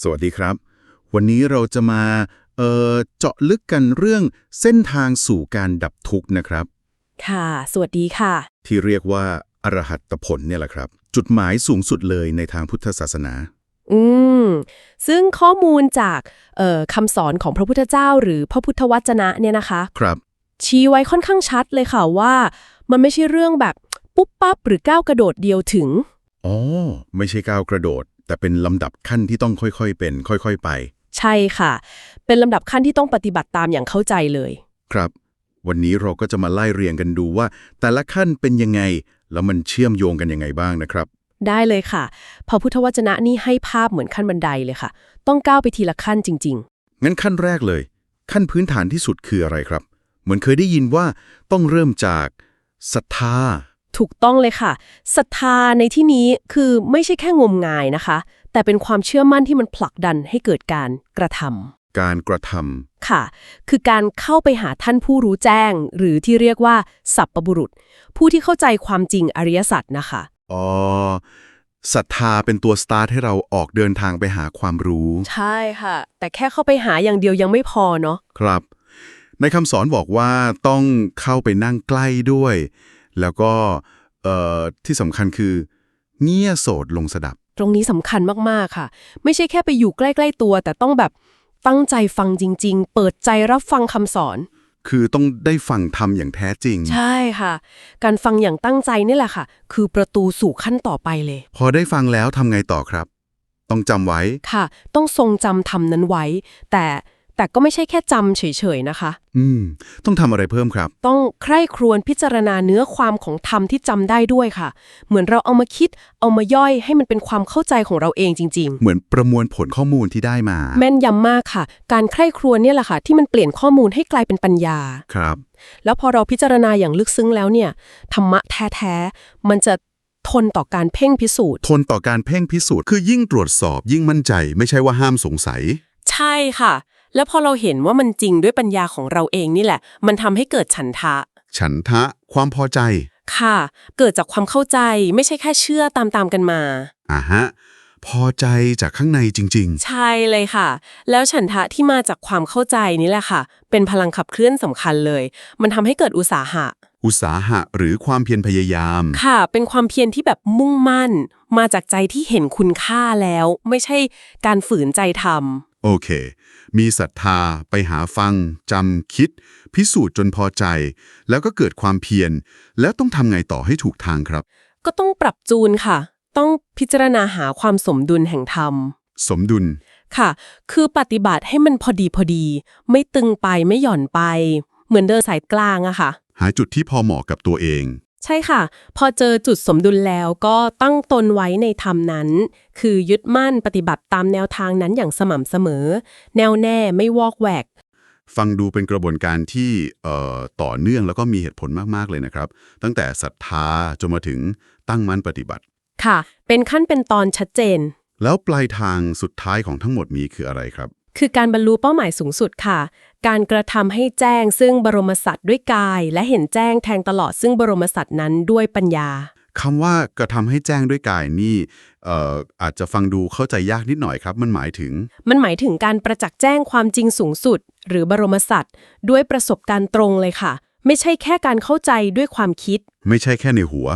สวัสดีครับ วันนี้เราจะมาเอ่อเจาะลึกกันเรื่องเส้นทางสู่การดับทุกข์นะครับ ค่ะ สวัสดีค่ะ ที่เรียกว่าอรหัตผลเนี่ยแหละครับ จุดหมายสูงสุดเลยในทางพุทธศาสนา อืม ซึ่งข้อมูลจากเอ่อคำสอนของพระพุทธเจ้า หรือพระพุทธวจนะเนี่ยนะคะ ครับ ชี้ไว้ค่อนข้างชัดเลยค่ะว่า มันไม่ใช่เรื่องแบบปุ๊บปั๊บหรือก้าวกระโดดเดียวถึง อ๋อ ไม่ใช่ก้าวกระโดด แต่เป็นลำดับขั้นที่ต้องค่อยๆเป็น ค่อยๆไป ใช่ค่ะ เป็นลำดับขั้นที่ต้องปฏิบัติตามอย่างเข้าใจเลย ครับ วันนี้เราก็จะมาไล่เรียงกันดูว่า แต่ละขั้นเป็นยังไง แล้วมันเชื่อมโยงกันยังไงบ้างนะครับ ได้เลยค่ะพระพุทธวจนะนี่ให้ภาพเหมือนขั้นบันไดเลยค่ะ ต้องก้าวไปทีละขั้นจริง ๆ งั้นขั้นแรกเลย ขั้นพื้นฐานที่สุดคืออะไรครับ เหมือนเคยได้ยินว่าต้องเริ่มจากศรัทธา ถูกต้องเลยค่ะศรัทธาในที่นี้คือไม่ใช่แค่งมงายนะคะ แต่เป็นความเชื่อมั่นที่มันผลักดันให้เกิดการกระทำการกระทค่ะ คือการเข้าไปหาท่านผู้รู้แจ้ง หรือที่เรียกว่า สัพปบุรุษ ผู้ที่เข้าใจความจริงอริยสัจนะคะำอ๋อศรัทธาเป็นตัวสตาร์ทให้เราออกเดินทางไปหาความรู้ ใช่ค่ะ แต่แค่เข้าไปหาอย่างเดียวยังไม่พอเนาะครับ ในคำสอนบอกว่าต้องเข้าไปนั่งใกล้ด้วย แล้วก็เอ่อที่สำคัญคือ เงี่ยโสดลงสดับ ตรงนี้สำคัญมากๆค่ะ ไม่ใช่แค่ไปอยู่ใกล้ ๆตัว แต่ต้องแบบตั้งใจฟังจริง ๆ เปิดใจรับฟังคำสอน คือต้องได้ฟังธรรมอย่างแท้จริง ใช่ค่ะ การฟังอย่างตั้งใจนี่แหละค่ะ คือประตูสู่ขั้นต่อไปเลย พอได้ฟังแล้วทำไงต่อครับ ต้องจำไว้ค่ะ ต้องทรงจำธรรมนั้นไว้ แต่ แต่ก็ไม่ใช่แค่จำเฉยๆนะคะ อืม ต้องทำอะไรเพิ่มครับ ต้องใคร่ครวญพิจารณาเนื้อความของธรรมที่จำได้ด้วยค่ะ เหมือนเราเอามาคิด เอามาย่อยให้มันเป็นความเข้าใจของเราเองจริงเหมือนประมวลผลข้อมูลที่ได้มาๆแม่นยำมากค่ะ การใคร่ครวญเนี่ยแหละค่ะ ที่มันเปลี่ยนข้อมูลให้กลายเป็นปัญญา ครับ แล้วพอเราพิจารณาอย่างลึกซึ้งแล้วเนี่ยธรรมะแท้ๆมันจะทนต่อการเพ่งพิสูจน์ ทนต่อการเพ่งพิสูจน์คือยิ่งตรวจสอบยิ่งมั่นใจ ไม่ใช่ว่าห้ามสงสัย ใช่ค่ะ แล้วพอเราเห็นว่ามันจริงด้วยปัญญาของเราเองนี่แหละ มันทำให้เกิดฉันทะ ฉันทะความพอใจ ค่ะ เกิดจากความเข้าใจไม่ใช่แค่เชื่อตามๆกันมา อ่าฮะ พอใจจากข้างในจริง ใช่เลยค่ะ แล้วฉันทะที่มาจากความเข้าใจนี่แหละค่ะ เป็นพลังขับเคลื่อนสำคัญเลย มันทำให้เกิดอุตสาหะ ๆ อุตสาหะหรือความเพียรพยายาม ค่ะ เป็นความเพียรที่แบบมุ่งมั่น มาจากใจที่เห็นคุณค่าแล้ว ไม่ใช่การฝืนใจทำโอเค มีศรัทธาไปหาฟังจำคิด พิสูจน์จนพอใจ แล้วก็เกิดความเพียร แล้วต้องทำไงต่อให้ถูกทางครับ ก็ต้องปรับจูนค่ะ ต้องพิจารณาหาความสมดุลแห่งธรรม สมดุลค่ะ คือปฏิบัติให้มันพอดีพอดี ไม่ตึงไปไม่หย่อนไป เหมือนเดินสายกลางอะค่ะ หาจุดที่พอเหมาะกับตัวเอง ใช่ค่ะ พอเจอจุดสมดุลแล้วก็ตั้งตนไว้ในธรรมนั้น คือยึดมั่นปฏิบัติตามแนวทางนั้นอย่างสม่ำเสมอ แน่วแน่ไม่วอกแวก ฟังดูเป็นกระบวนการที่เอ่อต่อเนื่องแล้วก็มีเหตุผลมาก ๆ เลยนะครับ ตั้งแต่ศรัทธาจนมาถึงตั้งมั่นปฏิบัติ ค่ะ เป็นขั้นเป็นตอนชัดเจน แล้วปลายทางสุดท้ายของทั้งหมดนี้คืออะไรครับ คือการบรรลุเป้าหมายสูงสุดค่ะ การกระทำให้แจ้งซึ่งบรมสัตว์ด้วยกาย และเห็นแจ้งแทงตลอดซึ่งบรมสัตว์นั้นด้วยปัญญาคำว่ากระทำให้แจ้งด้วยกายนี่เอ่ออาจจะฟังดูเข้าใจยากนิดหน่อยครับ มันหมายถึง มันหมายถึงการประจักษ์แจ้งความจริงสูงสุด หรือบรมสัตว์ด้วยประสบการณ์ตรงเลยค่ะ ไม่ใช่แค่การเข้าใจด้วยความคิด ไม่ใช่แค่ในหัว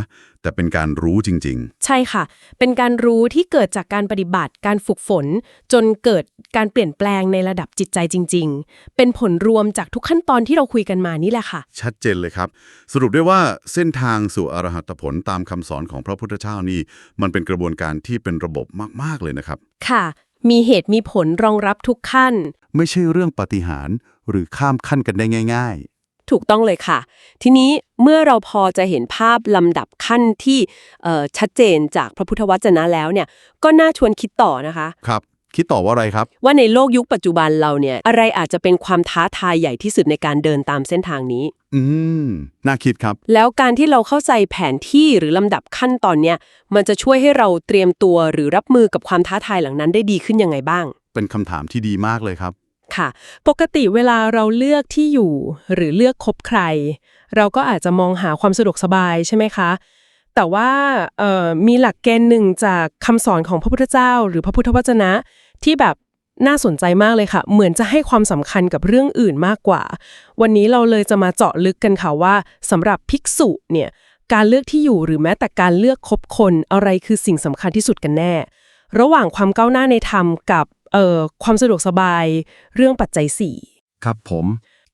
แต่เป็นการรู้จริงใช่ค่ะ เป็นการรู้ที่เกิดจากการปฏิบัติ การฝึกฝน จนเกิดการเปลี่ยนแปลงในระดับจิตใจจริง ๆ เป็นผลรวมจากทุกขั้นตอนที่เราคุยกันมานี่แหละค่ะๆชัดเจนเลยครับ สรุปได้ว่าเส้นทางสู่อรหัตผลตามคำสอนของพระพุทธเจ้านี่ มันเป็นกระบวนการที่เป็นระบบมากๆเลยนะครับ ค่ะ มีเหตุมีผลรองรับทุกขั้น ไม่ใช่เรื่องปาฏิหารย์หรือข้ามขั้นกันได้ง่าย ถูกต้องเลยค่ะ ทีนี้เมื่อเราพอจะเห็นภาพลำดับขั้นที่เอ่อชัดเจนจากพระพุทธวจนะแล้วเนี่ยก็น่าชวนคิดต่อนะคะๆครับคิดต่อว่าอะไรครับ ว่าในโลกยุคปัจจุบันเราเนี่ยอะไรอาจจะเป็นความท้าทายใหญ่ที่สุดในการเดินตามเส้นทางนี้ อืม น่าคิดครับ แล้วการที่เราเข้าใจแผนที่หรือลำดับขั้นตอนเนี้ยมันจะช่วยให้เราเตรียมตัวหรือรับมือกับความท้าทายเหล่านั้นได้ดีขึ้นยังไงบ้าง เป็นคำถามที่ดีมากเลยครับ ค่ะ ปกติเวลาเราเลือกที่อยู่ หรือเลือกคบใคร เราก็อาจจะมองหาความสะดวกสบายใช่ไหมคะ แต่ว่ามีหลักเกณฑ์หนึ่งจากคำสอนของพระพุทธเจ้า หรือพระพุทธวจนะที่แบบน่าสนใจมากเลยค่ะ เหมือนจะให้ความสำคัญกับเรื่องอื่นมากกว่า วันนี้เราเลยจะมาเจาะลึกกันค่ะว่าสำหรับภิกษุเนี่ยการเลือกที่อยู่หรือแม้แต่การเลือกคบคนอะไรคือสิ่งสำคัญที่สุดกันแน่ ระหว่างความก้าวหน้าในธรรมกับ เอ่อความสะดวกสบายเรื่องปัจจัยสี่ครับผม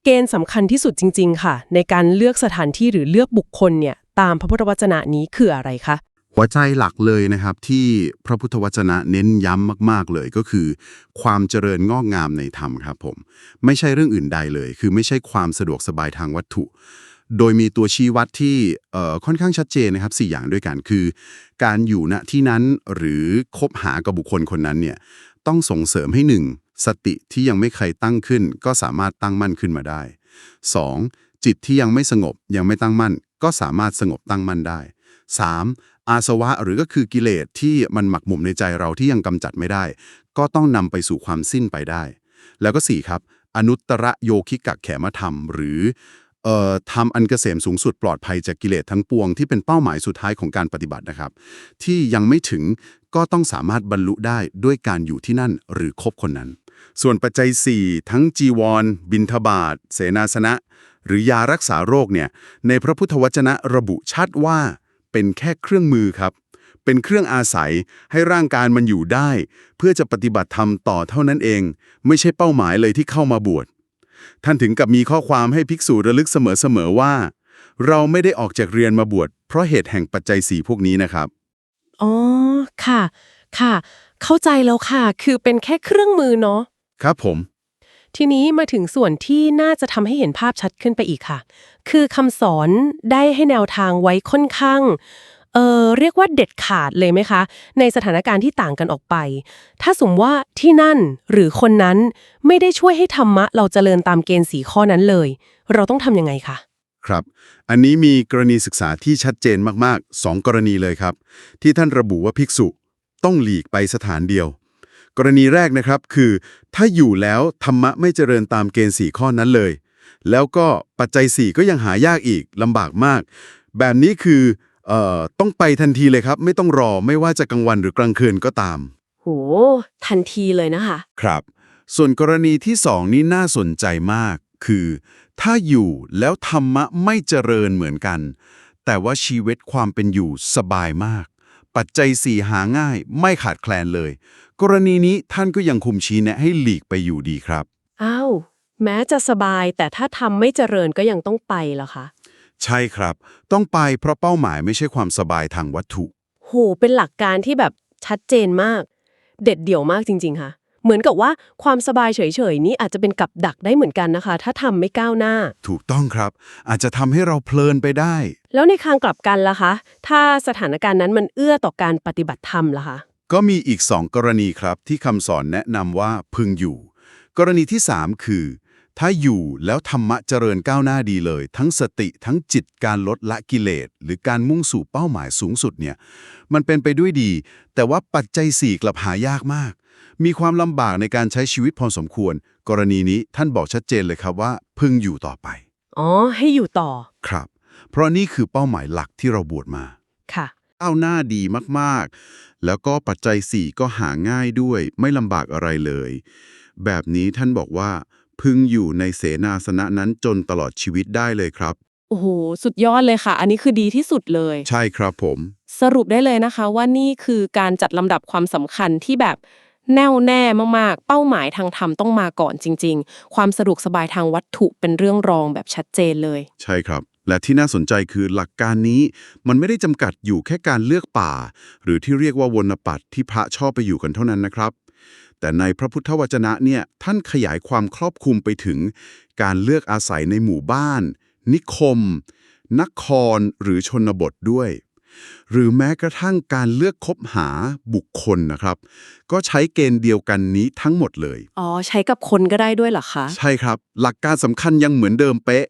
เกณฑ์สำคัญที่สุดจริง ๆ ค่ะ ในการเลือกสถานที่หรือเลือกบุคคลเนี่ยตามพระพุทธวจนะนี้คืออะไรคะหัวใจหลักเลยนะครับที่พระพุทธวจนะเน้นย้ำมากๆเลยก็คือ ความเจริญงอกงามในธรรมครับผม ไม่ใช่เรื่องอื่นใดเลย คือไม่ใช่ความสะดวกสบายทางวัตถุ โดยมีตัวชี้วัดที่เอ่อค่อนข้างชัดเจนนะครับ4อย่างด้วยกันคือ การอยู่ณที่นั้นหรือคบหากับบุคคลคนนั้นเนี่ย ต้องส่งเสริมให้หนึ่งสติที่ยังไม่เคยตั้งขึ้น ก็สามารถตั้งมั่นขึ้นมาได้ 2. จิตที่ยังไม่สงบยังไม่ตั้งมั่น ก็สามารถสงบตั้งมั่นได้ 3. อาสวะหรือก็คือกิเลสที่มันหมักหมมในใจเราที่ยังกำจัดไม่ได้ ก็ต้องนำไปสู่ความสิ้นไปได้ แล้วก็ 4 ครับ อนุตตรโยคิกักแขมธรรม หรือเอ่อทำอันเกษมสูงสุดปลอดภัยจากกิเลสทั้งปวงที่เป็นเป้าหมายสุดท้ายของการปฏิบัตินะครับ ที่ยังไม่ถึง ก็ต้องสามารถบรรลุได้ด้วยการอยู่ที่นั่นหรือคบคนนั้น ส่วนปัจจัย 4 ทั้งจีวร บินทบาทเสนาสนะ หรือยารักษาโรคเนี่ยในพระพุทธวจนะระบุชัดว่าเป็นแค่เครื่องมือครับ เป็นเครื่องอาศัยให้ร่างกายมันอยู่ได้ เพื่อจะปฏิบัติธรรมต่อเท่านั้นเอง ไม่ใช่เป้าหมายเลยที่เข้ามาบวชท่านถึงกับมีข้อความให้ภิกษุระลึกเสมอๆว่า เราไม่ได้ออกจากเรียนมาบวชเพราะเหตุแห่งปัจจัยสีพวกนี้นะครับ อ๋อ ค่ะ ค่ะ เข้าใจแล้วค่ะ คือเป็นแค่เครื่องมือเนาะ ครับผม ทีนี้มาถึงส่วนที่น่าจะทำให้เห็นภาพชัดขึ้นไปอีกค่ะ คือคำสอนได้ให้แนวทางไว้ค่อนข้าง เออเรียกว่าเด็ดขาดเลยไหมคะ ในสถานการณ์ที่ต่างกันออกไป ถ้าสมมติว่าที่นั่นหรือคนนั้นไม่ได้ช่วยให้ธรรมะ เราเจริญตามเกณฑ์สีข้อนั้นเลย เราต้องทำยังไงคะ ครับ อันนี้มีกรณีศึกษาที่ชัดเจนมากๆ 2 กรณีเลยครับ ที่ท่านระบุว่าภิกษุต้องหลีกไปสถานเดียว กรณีแรกนะครับคือ ถ้าอยู่แล้วธรรมะไม่เจริญตามเกณฑ์สีข้อนั้นเลย แล้วก็ปัจจัย 4 ก็ยังหายากอีกลำบากมาก แบบนี้คือเอ่อต้องไปทันทีเลยครับ ไม่ต้องรอไม่ว่าจะกลางวันหรือกลางคืนก็ตาม โห ทันทีเลยนะคะ ครับ ส่วนกรณีที่สองนี่น่าสนใจมากคือ ถ้าอยู่แล้วธรรมะไม่เจริญเหมือนกัน แต่ว่าชีวิตความเป็นอยู่สบายมาก ปัจจัยสี่หาง่ายไม่ขาดแคลนเลย กรณีนี้ท่านก็ยังคุมชี้แนะให้หลีกไปอยู่ดีครับ อ้าว แม้จะสบายแต่ถ้าทำไม่เจริญก็ยังต้องไปเหรอคะ ใช่ครับ ต้องไปเพราะเป้าหมายไม่ใช่ความสบายทางวัตถุ โห เป็นหลักการที่แบบชัดเจนมาก เด็ดเดี่ยวมากจริง ๆ ค่ะ เหมือนกับว่าความสบายเฉยๆนี้อาจจะเป็นกับดักได้เหมือนกันนะคะ ถ้าทำไม่ก้าวหน้า ถูกต้องครับ อาจจะทำให้เราเพลินไปได้ แล้วในทางกลับกันล่ะคะ ถ้าสถานการณ์นั้นมันเอื้อต่อการปฏิบัติธรรมล่ะคะก็มีอีกสองกรณีครับที่คำสอนแนะนำว่าพึงอยู่ กรณีที่3คือ ถ้าอยู่แล้วธรรมะเจริญก้าวหน้าดีเลย ทั้งสติทั้งจิตการลดละกิเลส หรือการมุ่งสู่เป้าหมายสูงสุดเนี่ยมันเป็นไปด้วยดี แต่ว่าปัจจัยสี่กลับหายากมาก มีความลำบากในการใช้ชีวิตพอสมควร กรณีนี้ท่านบอกชัดเจนเลยครับว่า พึงอยู่ต่อไป อ๋อ ให้อยู่ต่อ ครับ เพราะนี่คือเป้าหมายหลักที่เราบวชมาค่ะก้าวหน้าดีมากๆ แล้วก็ปัจจัย 4 ก็หาง่ายด้วย ไม่ลำบากอะไรเลย แบบนี้ท่านบอกว่า พึงอยู่ในเสนาสนะนั้นจนตลอดชีวิตได้เลยครับ โอ้โห สุดยอดเลยค่ะ อันนี้คือดีที่สุดเลย ใช่ครับผม สรุปได้เลยนะคะว่านี่คือการจัดลำดับความสำคัญที่แบบ แน่วแน่มากๆ เป้าหมายทางธรรมต้องมาก่อนจริง ๆ ความสะดวกสบายทางวัตถุเป็นเรื่องรองแบบชัดเจนเลย ใช่ครับ และที่น่าสนใจคือหลักการนี้มันไม่ได้จำกัดอยู่แค่การเลือกป่า หรือที่เรียกว่าวนปัตที่พระชอบไปอยู่กันเท่านั้นนะครับแต่ในพระพุทธวจนะเนี่ยท่านขยายความครอบคลุมไปถึง การเลือกอาศัยในหมู่บ้าน นิคม นครหรือชนบทด้วย หรือแม้กระทั่งการเลือกคบหาบุคคลนะครับ ก็ใช้เกณฑ์เดียวกันนี้ทั้งหมดเลย อ๋อ ใช้กับคนก็ได้ด้วยเหรอคะ ใช่ครับ หลักการสำคัญยังเหมือนเดิมเป๊ะ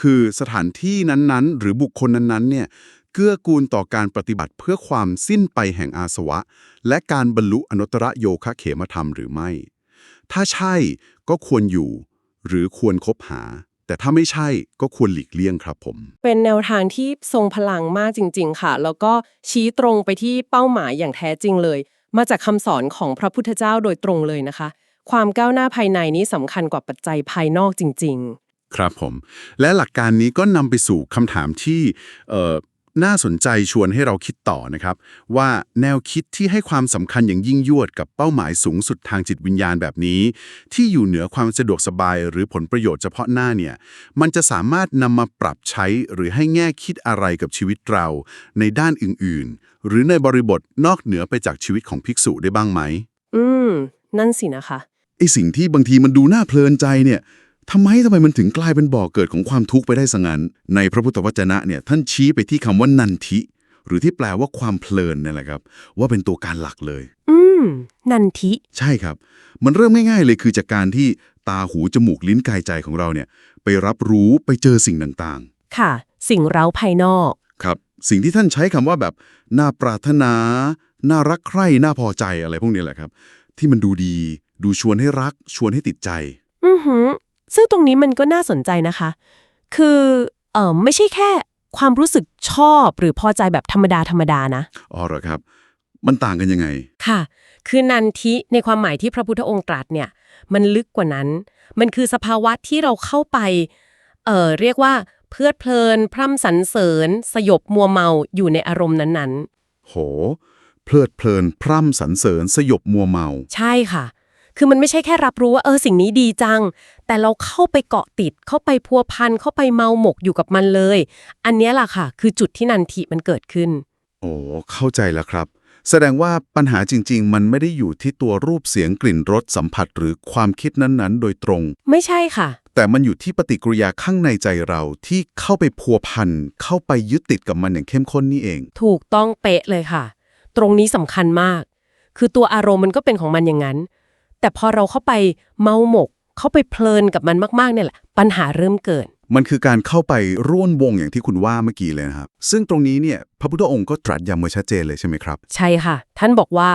คือสถานที่นั้นๆ หรือบุคคลนั้นๆเนี่ยเกื้อกูลต่อการปฏิบัติเพื่อความสิ้นไปแห่งอาสวะ และการบรรลุอนุตตรโยคะเขมธรรมหรือไม่ ถ้าใช่ก็ควรอยู่ หรือควรคบหา แต่ถ้าไม่ใช่ก็ควรหลีกเลี่ยงครับผม เป็นแนวทางที่ทรงพลังมากจริง ๆ ค่ะ แล้วก็ชี้ตรงไปที่เป้าหมายอย่างแท้จริงเลย มาจากคำสอนของพระพุทธเจ้าโดยตรงเลยนะคะ ความก้าวหน้าภายในนี้สำคัญกว่าปัจจัยภายนอกจริงครับผม และหลักการนี้ก็นำไปสู่คำถามที่เอ่อ น่าสนใจชวนให้เราคิดต่อนะครับ ว่าแนวคิดที่ให้ความสำคัญอย่างยิ่งยวดกับเป้าหมายสูงสุดทางจิตวิญญาณแบบนี้ ที่อยู่เหนือความสะดวกสบายหรือผลประโยชน์เฉพาะหน้าเนี่ยมันจะสามารถนำมาปรับใช้หรือให้แง่คิดอะไรกับชีวิตเรา ในด้านอื่นๆ หรือในบริบทนอกเหนือไปจากชีวิตของภิกษุได้บ้างไหมๆอืม นั่นสินะคะไอสิ่งที่บางทีมันดูน่าเพลินใจเนี่ย ทำไมทำไมมันถึงกลายเป็นบ่อกเกิดของความทุกข์ไปได้สังั้น ในพระพุทธวจนะเนี่ยท่านชี้ไปที่คำว่านันทิ หรือที่แปลว่าความเพลินนั่นแหละครับ ว่าเป็นตัวการหลักเลย อืม นันทิ ใช่ครับ มันเริ่มง่ายๆเลยคือจากการที่ตาหูจมูกลิ้นกายใจของเราเนี่ย ไปรับรู้ไปเจอสิ่งต่างค่ะ สิ่งเร้าภายนอกๆครับ สิ่งที่ท่านใช้คำว่าแบบน่าปรารถนา น่ารักใคร่น่าพอใจอะไรพวกนี้แหละครับ ที่มันดูดี ดูชวนให้รัก ชวนให้ติดใจ อือหือ ซึ่งตรงนี้มันก็น่าสนใจนะคะ คือเอ่อไม่ใช่แค่ความรู้สึกชอบหรือพอใจแบบธรรมดาธรรมดานะอ๋อเหรอครับ มันต่างกันยังไง ค่ะ คือนันทิในความหมายที่พระพุทธองค์ตรัสเนี่ย มันลึกกว่านั้น มันคือสภาวะที่เราเข้าไป เอ่อเรียกว่าเพลิดเพลิน พร่ำสรรเสริญ สยบมัวเมาอยู่ในอารมณ์นั้นโห เพลิดเพลิน พร่ำสรรเสริญสยบมัวเมาๆใช่ค่ะ คือมันไม่ใช่แค่รับรู้ว่าเออสิ่งนี้ดีจัง แต่เราเข้าไปเกาะติด เข้าไปพัวพัน เข้าไปเมาหมกอยู่กับมันเลย อันเนี้ยล่ะค่ะ คือจุดที่นันทิมันเกิดขึ้น โอ้เข้าใจแล้วครับ แสดงว่าปัญหาจริง ๆ มันไม่ได้อยู่ที่ตัวรูปเสียงกลิ่นรสสัมผัสหรือความคิดนั้นๆ โดยตรง ไม่ใช่ค่ะ แต่มันอยู่ที่ปฏิกิริยาข้างในใจเราที่เข้าไปพัวพัน เข้าไปยึดติดกับมันอย่างเข้มข้นนี่เอง ถูกต้องเป๊ะเลยค่ะ ตรงนี้สำคัญมาก คือตัวอารมณ์มันก็เป็นของมันอย่างนั้น แต่พอเราเข้าไปเมาหมก เข้าไปเพลินกับมันมากๆเนี่ยแหละปัญหาเริ่มเกิด มันคือการเข้าไปร่วนวงอย่างที่คุณว่าเมื่อกี้เลยนะครับ ซึ่งตรงนี้เนี่ยพระพุทธองค์ก็ตรัสย้ำไว้ชัดเจนเลยใช่ไหมครับ ใช่ค่ะ ท่านบอกว่า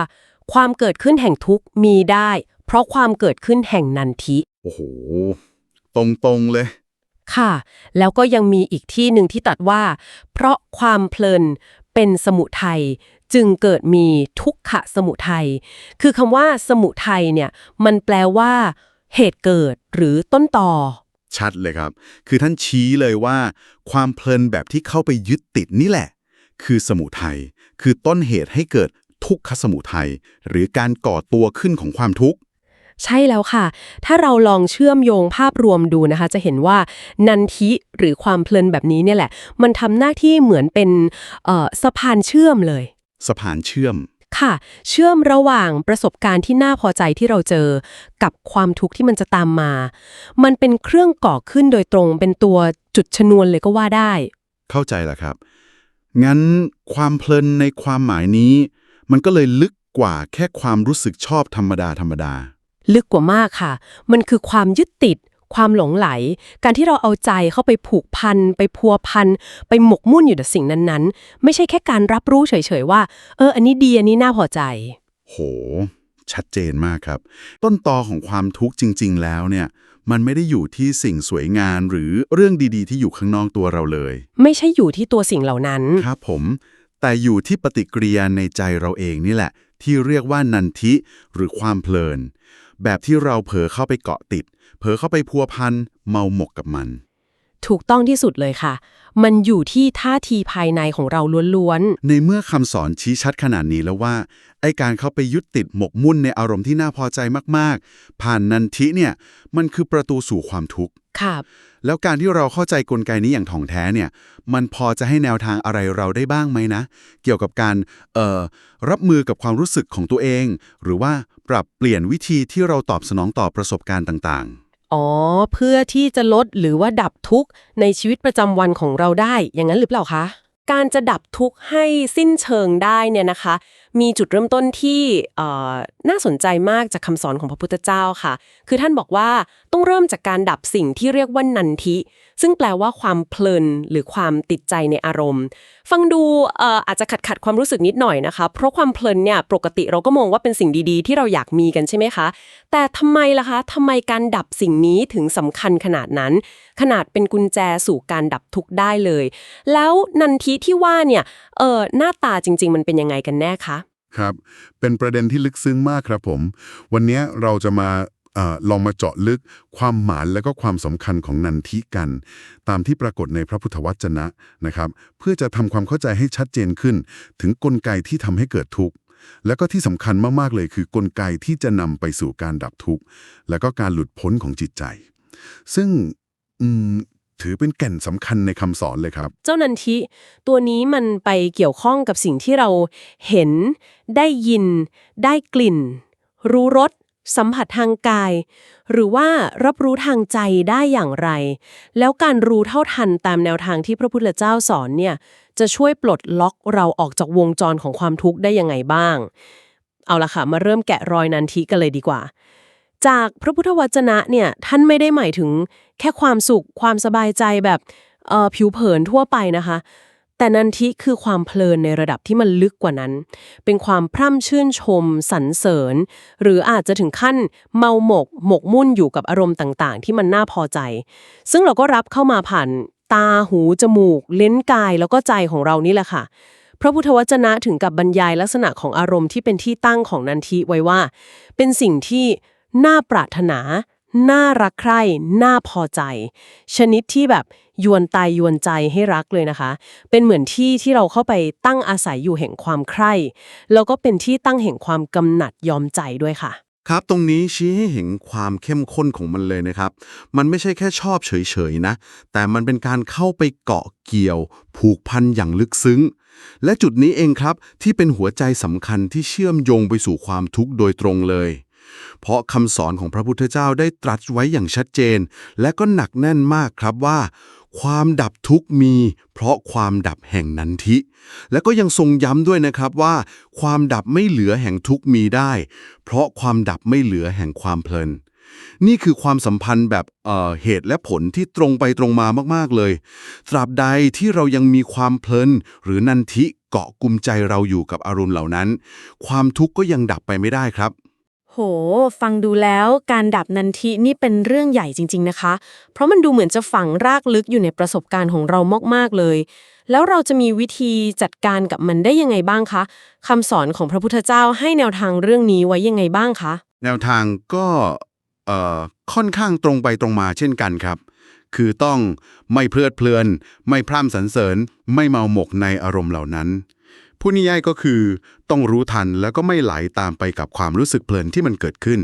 ความเกิดขึ้นแห่งทุกข์มีได้ เพราะความเกิดขึ้นแห่งนันทิ โอ้โห ตรงๆเลย ค่ะ แล้วก็ยังมีอีกที่หนึ่งที่ตัดว่า เพราะความเพลินเป็นสมุทัย จึงเกิดมีทุกขะสมุทัย คือคำว่าสมุทัยเนี่ยมันแปลว่าเหตุเกิดหรือต้นต่อ ชัดเลยครับ คือท่านชี้เลยว่า ความเพลินแบบที่เข้าไปยึดติดนี่แหละ คือสมุทัย คือต้นเหตุให้เกิดทุกขสมุทัย หรือการก่อตัวขึ้นของความทุกข์ใช่แล้วค่ะ ถ้าเราลองเชื่อมโยงภาพรวมดูนะคะ จะเห็นว่านันทิหรือความเพลินแบบนี้เนี่ยแหละ มันทำหน้าที่เหมือนเป็นเอ่อสะพานเชื่อมเลย สะพานเชื่อม ค่ะ เชื่อมระหว่างประสบการณ์ที่น่าพอใจที่เราเจอ กับความทุกข์ที่มันจะตามมา มันเป็นเครื่องก่อขึ้นโดยตรง เป็นตัวจุดชนวนเลยก็ว่าได้ เข้าใจแล้วครับ งั้นความเพลินในความหมายนี้ มันก็เลยลึกกว่าแค่ความรู้สึกชอบธรรมดาธรรมดา ลึกกว่ามากค่ะ มันคือความยึดติด ความหลงไหล การที่เราเอาใจเข้าไปผูกพัน ไปพัวพัน ไปหมกมุ่นอยู่กับสิ่งนั้นๆ ไม่ใช่แค่การรับรู้เฉยๆว่า เออ อันนี้ดีอันนี้น่าพอใจ โห ชัดเจนมากครับ ต้นตอของความทุกข์จริง ๆ แล้วเนี่ย มันไม่ได้อยู่ที่สิ่งสวยงามหรือเรื่องดีๆ ที่อยู่ข้างนอกตัวเราเลย ไม่ใช่อยู่ที่ตัวสิ่งเหล่านั้น ครับผม แต่อยู่ที่ปฏิกิริยาในใจเราเองนี่แหละ ที่เรียกว่านันทิหรือความเพลิน แบบที่เราเผลอเข้าไปเกาะติด เผลอเข้าไปพัวพันเมาหมกกับมัน ถูกต้องที่สุดเลยค่ะ มันอยู่ที่ท่าทีภายในของเราล้วนในเมื่อคำสอนชี้ชัดขนาดนี้แล้วว่า ไอการเข้าไปยึดติดหมกมุ่นในอารมณ์ที่น่าพอใจมากๆ ผ่านนันทิเนี่ย มันคือประตูสู่ความทุกข์ ๆค่ะแล้วการที่เราเข้าใจกลไกนี้อย่างถ่องแท้เนี่ย มันพอจะให้แนวทางอะไรเราได้บ้างไหมนะ เกี่ยวกับการ เอ่อ รับมือกับความรู้สึกของตัวเอง หรือว่าปรับเปลี่ยนวิธีที่เราตอบสนองต่อประสบการณ์ต่าง อ๋อ เพื่อที่จะลดหรือว่าดับทุกข์ในชีวิตประจำวันของเราได้ อย่างนั้นหรือเปล่าคะ การจะดับทุกข์ให้สิ้นเชิงได้เนี่ยนะคะมีจุดเริ่มต้นที่น่าสนใจมากจากคำสอนของพระพุทธเจ้าค่ะ คือท่านบอกว่าต้องเริ่มจากการดับสิ่งที่เรียกว่านันทิ ซึ่งแปลว่าความเพลินหรือความติดใจในอารมณ์ ฟังดูเอ่ออาจจะขัดขัดความรู้สึกนิดหน่อยนะคะ เพราะความเพลินเนี่ยปกติเราก็มองว่าเป็นสิ่งดีๆ ที่เราอยากมีกันใช่ไหมคะ แต่ทำไมล่ะคะทำไมการดับสิ่งนี้ถึงสำคัญขนาดนั้น ขนาดเป็นกุญแจสู่การดับทุกข์ได้เลย แล้วนันทิที่ว่าเนี่ยเออหน้าตาจริง ๆ มันเป็นยังไงกันแน่คะ ครับ เป็นประเด็นที่ลึกซึ้งมากครับผม วันนี้เราจะมาอลองมาเจาะลึกความหมายและก็ความสำคัญของนันทิกัน ตามที่ปรากฏในพระพุทธวจนะนะครับ เพื่อจะทำความเข้าใจให้ชัดเจนขึ้น ถึงกลไกที่ทำให้เกิดทุกข์และก็ที่สำคัญมากๆเลยคือกลไกที่จะนำไปสู่การดับทุกข์และก็การหลุดพ้นของจิตใจ ซึ่ง ถือเป็นแก่นสำคัญในคำสอนเลยครับ เจ้านันทิ ตัวนี้มันไปเกี่ยวข้องกับสิ่งที่เราเห็น ได้ยิน ได้กลิ่น รู้รสสัมผัสทางกาย หรือว่ารับรู้ทางใจได้อย่างไร แล้วการรู้เท่าทันตามแนวทางที่พระพุทธเจ้าสอนเนี่ย จะช่วยปลดล็อกเราออกจากวงจรของความทุกข์ได้ยังไงบ้าง เอาละค่ะ มาเริ่มแกะรอยนันทิกันเลยดีกว่า จากพระพุทธวจนะเนี่ยท่านไม่ได้หมายถึงแค่ความสุขความสบายใจแบบผิวเผินทั่วไปนะคะ แต่นันทิคือความเพลินในระดับที่มันลึกกว่านั้น เป็นความพร่ำชื่นชมสรรเสริญ หรืออาจจะถึงขั้นเมาหมก หมกมุ่นอยู่กับอารมณ์ต่างๆ ที่มันน่าพอใจ ซึ่งเราก็รับเข้ามาผ่านตาหูจมูกเล้นกายแล้วก็ใจของเรานี่แหละค่ะพระพุทธวจนะถึงกับบรรยายลักษณะของอารมณ์ที่เป็นที่ตั้งของนันทิไว้ว่า เป็นสิ่งที่ น่าปรารถนา น่ารักใคร่ น่าพอใจ ชนิดที่แบบยวนตายยวนใจให้รักเลยนะคะ เป็นเหมือนที่ที่เราเข้าไปตั้งอาศัยอยู่แห่งความใคร่ แล้วก็เป็นที่ตั้งแห่งความกำหนัดยอมใจด้วยค่ะ ครับตรงนี้ชี้ให้เห็นความเข้มข้นของมันเลยนะครับ มันไม่ใช่แค่ชอบเฉยๆนะ แต่มันเป็นการเข้าไปเกาะเกี่ยว ผูกพันอย่างลึกซึ้ง และจุดนี้เองครับที่เป็นหัวใจสำคัญที่เชื่อมโยงไปสู่ความทุกข์โดยตรงเลย เพราะคำสอนของพระพุทธเจ้าได้ตรัสไว้อย่างชัดเจน และก็หนักแน่นมากครับว่า ความดับทุกมี เพราะความดับแห่งนันทิ และก็ยังทรงย้ำด้วยนะครับว่า ความดับไม่เหลือแห่งทุกมีได้ เพราะความดับไม่เหลือแห่งความเพลินนี่คือความสัมพันธ์แบบเอ่อเหตุและผลที่ตรงไปตรงมามาก ๆ เลย ตราบใดที่เรายังมีความเพลินหรือนันทิเกาะกุมใจเราอยู่กับอารมณ์เหล่านั้น ความทุกข์ก็ยังดับไปไม่ได้ครับ โห ฟังดูแล้วการดับนันทินี่เป็นเรื่องใหญ่จริง ๆนะคะ เพราะมันดูเหมือนจะฝังรากลึกอยู่ในประสบการณ์ของเรามากๆเลย แล้วเราจะมีวิธีจัดการกับมันได้ยังไงบ้างคะคำสอนของพระพุทธเจ้าให้แนวทางเรื่องนี้ไว้ยังไงบ้างคะ แนวทางก็เอ่อค่อนข้างตรงไปตรงมาเช่นกันครับ คือต้องไม่เพลิดเพลิน ไม่พร่ำสรรเสริญ ไม่เมาหมกในอารมณ์เหล่านั้น ผู้นิยายก็คือ ต้องรู้ทันแล้วก็ไม่ไหลตามไปกับความรู้สึกเพลินที่มันเกิดขึ้น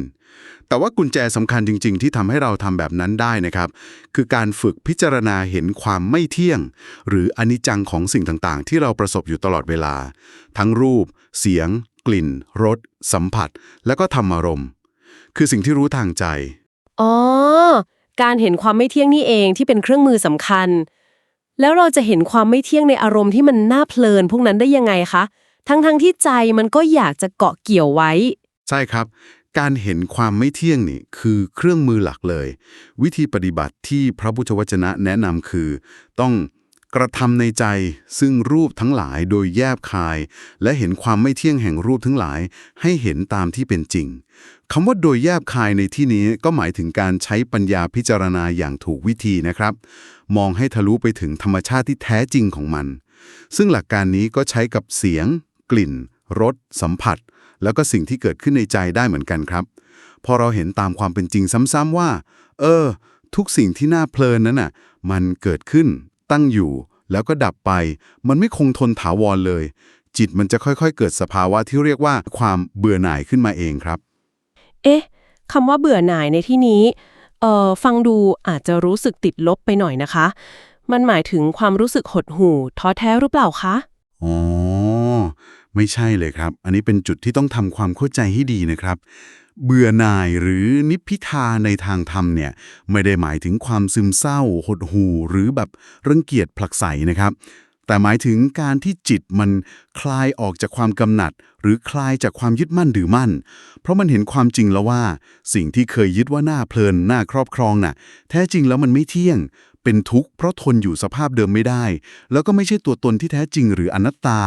แต่ว่ากุญแจสำคัญจริง ๆ ที่ทำให้เราทำแบบนั้นได้นะครับ คือการฝึกพิจารณาเห็นความไม่เที่ยง หรืออนิจจังของสิ่งต่างๆ ที่เราประสบอยู่ตลอดเวลา ทั้งรูป เสียง กลิ่น รส สัมผัส และก็ธรรมารมณ์ คือสิ่งที่รู้ทางใจ อ๋อ การเห็นความไม่เที่ยงนี่เองที่เป็นเครื่องมือสำคัญ แล้วเราจะเห็นความไม่เที่ยงในอารมณ์ที่มันน่าเพลินพวกนั้นได้ยังไงคะ ทั้งๆที่ใจมันก็อยากจะเกาะเกี่ยวไว้ ใช่ครับ การเห็นความไม่เที่ยงนี่คือเครื่องมือหลักเลย วิธีปฏิบัติที่พระพุทธวจนะแนะนำคือ ต้อง กระทำในใจซึ่งรูปทั้งหลายโดยแยบคาย และเห็นความไม่เที่ยงแห่งรูปทั้งหลายให้เห็นตามที่เป็นจริงคำว่าโดยแยบคายในที่นี้ก็หมายถึงการใช้ปัญญาพิจารณาอย่างถูกวิธีนะครับ มองให้ทะลุไปถึงธรรมชาติที่แท้จริงของมัน ซึ่งหลักการนี้ก็ใช้กับเสียง กลิ่นรสสัมผัส แล้วก็สิ่งที่เกิดขึ้นในใจได้เหมือนกันครับ พอเราเห็นตามความเป็นจริงซ้ำๆว่า เออ ทุกสิ่งที่น่าเพลินนั้นน่ะ มันเกิดขึ้น ตั้งอยู่ แล้วก็ดับไป มันไม่คงทนถาวรเลย จิตมันจะค่อยๆ เกิดสภาวะที่เรียกว่าความเบื่อหน่ายขึ้นมาเองครับ เอ๊ะคำว่าเบื่อหน่ายในที่นี้เอ่อฟังดูอาจจะรู้สึกติดลบไปหน่อยนะคะ มันหมายถึงความรู้สึกหดหู่ท้อแท้หรือเปล่าคะอ๋อ ไม่ใช่เลยครับ อันนี้เป็นจุดที่ต้องทำความเข้าใจให้ดีนะครับ เบื่อหน่ายหรือนิพพิทาในทางธรรมเนี่ย ไม่ได้หมายถึงความซึมเศร้า หดหู่หรือแบบรังเกียจผลักไสนะครับ แต่หมายถึงการที่จิตมันคลายออกจากความกำหนัด หรือคลายจากความยึดมั่นถือมั่น เพราะมันเห็นความจริงแล้วว่า สิ่งที่เคยยึดว่าน่าเพลินน่าครอบครองน่ะ แท้จริงแล้วมันไม่เที่ยง เป็นทุกข์เพราะทนอยู่สภาพเดิมไม่ได้ แล้วก็ไม่ใช่ตัวตนที่แท้จริงหรืออนัตตา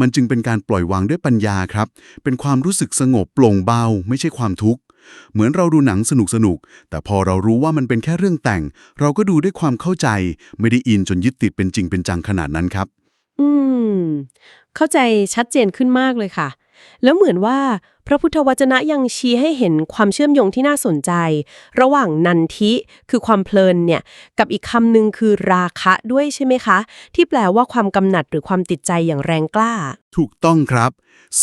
มันจึงเป็นการปล่อยวางด้วยปัญญาครับ เป็นความรู้สึกสงบโปร่งเบา ไม่ใช่ความทุกข์ เหมือนเราดูหนังสนุกสนุกๆแต่พอเรารู้ว่ามันเป็นแค่เรื่องแต่ง เราก็ดูด้วยความเข้าใจ ไม่ได้อินจนยึดติดเป็นจริงเป็นจังขนาดนั้นครับ อืม เข้าใจชัดเจนขึ้นมากเลยค่ะ แล้วเหมือนว่าพระพุทธวจนะยังชี้ให้เห็นความเชื่อมโยงที่น่าสนใจ ระหว่างนันทิคือความเพลินเนี่ยกับอีกคำหนึ่งคือราคะด้วยใช่ไหมคะ ที่แปลว่าความกำหนัดหรือความติดใจอย่างแรงกล้า ถูกต้องครับ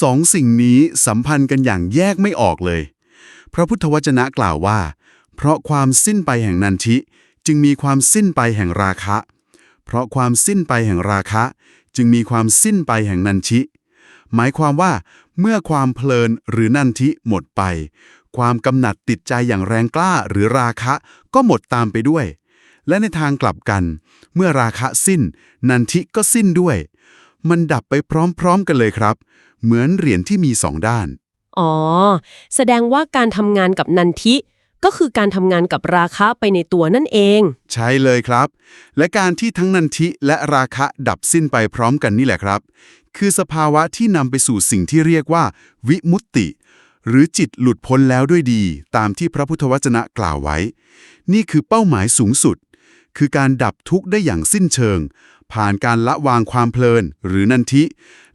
สองสิ่งนี้สัมพันธ์กันอย่างแยกไม่ออกเลย พระพุทธวจนะกล่าวว่า เพราะความสิ้นไปแห่งนันทิ จึงมีความสิ้นไปแห่งราคะ เพราะความสิ้นไปแห่งราคะ จึงมีความสิ้นไปแห่งนันทิ หมายความว่า เมื่อความเพลินหรือนันทิหมดไป ความกำหนัดติดใจอย่างแรงกล้าหรือราคะก็หมดตามไปด้วย และในทางกลับกัน เมื่อราคะสิ้น นันทิก็สิ้นด้วย มันดับไปพร้อมๆกันเลยครับ เหมือนเหรียญที่มีสองด้าน อ๋อ แสดงว่าการทำงานกับนันทิก็คือการทำงานกับราคะไปในตัวนั่นเอง ใช่เลยครับ และการที่ทั้งนันทิและราคะดับสิ้นไปพร้อมกันนี่แหละครับ คือสภาวะที่นำไปสู่สิ่งที่เรียกว่า วิมุตติ หรือจิตหลุดพ้นแล้วด้วยดี ตามที่พระพุทธวจนะกล่าวไว้ นี่คือเป้าหมายสูงสุด คือการดับทุกข์ได้อย่างสิ้นเชิง ผ่านการละวางความเพลิน หรือนันทิ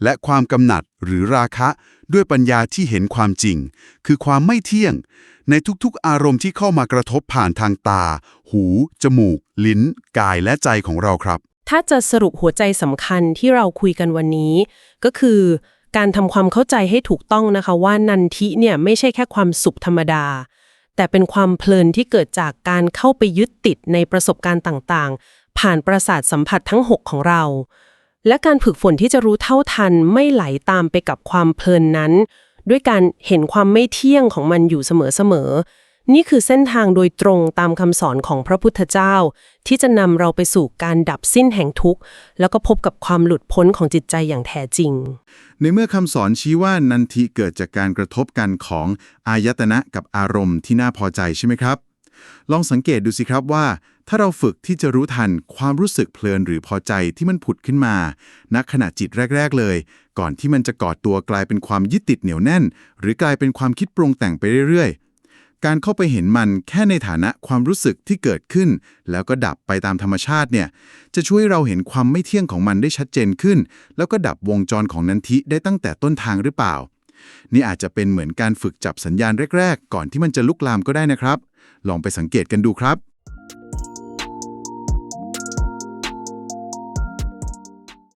และความกำหนัดหรือราคะ ด้วยปัญญาที่เห็นความจริง คือความไม่เที่ยง ในทุกๆอารมณ์ที่เข้ามากระทบผ่านทางตา หู จมูก ลิ้น กายและใจของเราครับ ถ้าจะสรุปหัวใจสำคัญที่เราคุยกันวันนี้ ก็คือการทำความเข้าใจให้ถูกต้องนะคะว่านันทิเนี่ยไม่ใช่แค่ความสุขธรรมดา แต่เป็นความเพลินที่เกิดจากการเข้าไปยึดติดในประสบการณ์ต่างๆ ผ่านประสาทสัมผัสทั้ง 6 ของเรา และการฝึกฝนที่จะรู้เท่าทันไม่ไหลตามไปกับความเพลินนั้น ด้วยการเห็นความไม่เที่ยงของมันอยู่เสมอๆ นี่คือเส้นทางโดยตรงตามคำสอนของพระพุทธเจ้า ที่จะนำเราไปสู่การดับสิ้นแห่งทุกข์ แล้วก็พบกับความหลุดพ้นของจิตใจอย่างแท้จริง ในเมื่อคำสอนชี้ว่านันทิเกิดจากการกระทบกันของอายตนะกับอารมณ์ที่น่าพอใจใช่ไหมครับ ลองสังเกตดูสิครับว่า ถ้าเราฝึกที่จะรู้ทันความรู้สึกเพลินหรือพอใจที่มันผุดขึ้นมาณขณะจิตแรก ๆ เลย ก่อนที่มันจะก่อตัวกลายเป็นความยึดติดเหนียวแน่น หรือกลายเป็นความคิดปรุงแต่งไปเรื่อยๆ การเข้าไปเห็นมันแค่ในฐานะความรู้สึกที่เกิดขึ้น แล้วก็ดับไปตามธรรมชาติเนี่ย จะช่วยเราเห็นความไม่เที่ยงของมันได้ชัดเจนขึ้น แล้วก็ดับวงจรของนันทิได้ตั้งแต่ต้นทางหรือเปล่า นี่อาจจะเป็นเหมือนการฝึกจับสัญญาณแรก ๆ ก่อนที่มันจะลุกลามก็ได้นะครับ ลองไปสังเกตกันดูครับ